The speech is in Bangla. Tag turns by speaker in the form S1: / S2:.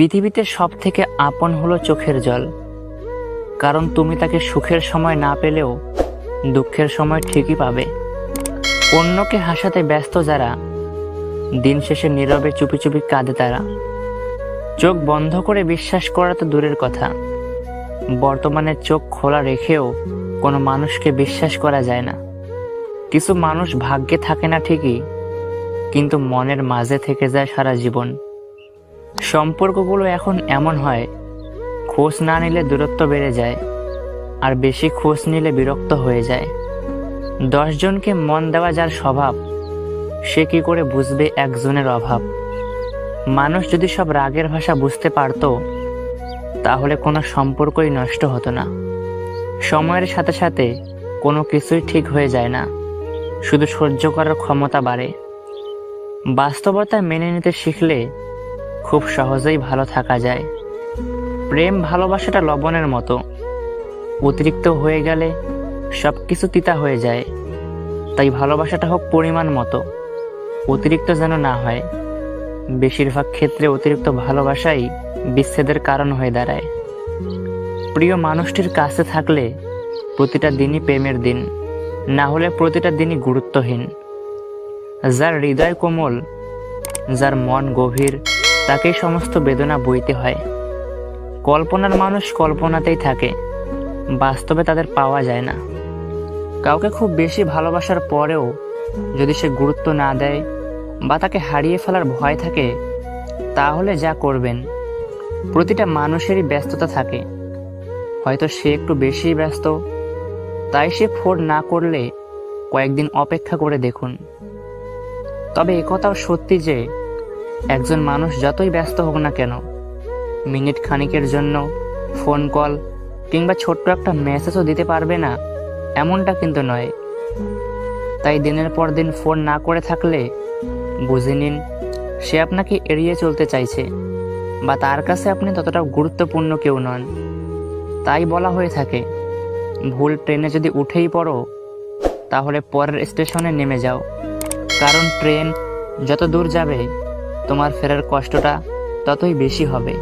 S1: পৃথিবীতে সব থেকে আপন হলো চোখের জল। কারণ তুমি তাকে সুখের সময় না পেলেও দুঃখের সময় ঠিকই পাবে। অন্যকে হাসাতে ব্যস্ত যারা, দিন শেষে নীরবে চুপি চুপি কাঁদে তারা। চোখ বন্ধ করে বিশ্বাস করা তো দূরের কথা। বর্তমানে চোখ খোলা রেখেও কোনো মানুষকে বিশ্বাস করা যায় না। কিছু মানুষ ভাগ্যে থাকে না ঠিকই, কিন্তু মনের মাঝে থেকে যায় সারা জীবন। সম্পর্কগুলো এখন এমন হয়, খোঁজ না নিলে দূরত্ব বেড়ে যায় আর বেশি খোঁজ নিলে বিরক্ত হয়ে যায়। দশজনকে মন দেওয়া যার স্বভাব, সে কি করে বুঝবে একজনের অভাব? মানুষ যদি সব রাগের ভাষা বুঝতে পারতো, তাহলে কোনো সম্পর্কই নষ্ট হতো না। সময়ের সাথে সাথে কোনো কিছুই ঠিক হয়ে যায় না, শুধু সহ্য করার ক্ষমতা বাড়ে। বাস্তবতা মেনে নিতে শিখলে খুব সহজেই ভালো থাকা যায়। প্রেম ভালোবাসাটা লবণের মতো। অতিরিক্ত হয়ে গেলে সব কিছু তিতা হয়ে যায়। তাই ভালোবাসাটা হোক পরিমাণ মতো। অতিরিক্ত যেন না হয়। বেশিরভাগ ক্ষেত্রে অতিরিক্ত ভালোবাসাই বিচ্ছেদের কারণ হয়ে দাঁড়ায়। প্রিয় মানুষটির কাছে থাকলে প্রতিটা দিনই প্রেমের দিন। না হলে প্রতিটা দিনই গুরুত্বহীন। যার হৃদয় কোমল, যার মন গভীর তাকেই সমস্ত বেদনা বইতে হয়। কল্পনার মানুষ কল্পনাতেই থাকে, বাস্তবে তাদের পাওয়া যায় না। কাউকে খুব বেশি ভালোবাসার পরেও যদি সে গুরুত্ব না দেয় বা তাকে হারিয়ে ফেলার ভয় থাকে, তাহলে যা করবেন, প্রতিটা মানুষেরই ব্যস্ততা থাকে। হয়তো সে একটু বেশি ব্যস্ত, তাই সে ফোন না করলে কয়েকদিন অপেক্ষা করে দেখুন। তবে একথাও সত্যি যে একজন মানুষ যতই ব্যস্ত হোক না কেন, মিনিট খানিকের জন্য ফোন কল কিংবা ছোট্ট একটা মেসেজও দিতে পারবে না, এমনটা কিন্তু নয়। তাই দিনের পর দিন ফোন না করে থাকলে, বুঝে নিন, সে আপনাকে এড়িয়ে চলতে চাইছে বা তার কাছে আপনি ততটা গুরুত্বপূর্ণ কেউ নন। তাই বলা হয়ে থাকে, ভুল ট্রেনে যদি উঠেই পড়ো, তাহলে পরের স্টেশনে নেমে যাও। কারণ ট্রেন যত দূর যাবে তোমার ফেরার কষ্টটা ততই বেশি হবে।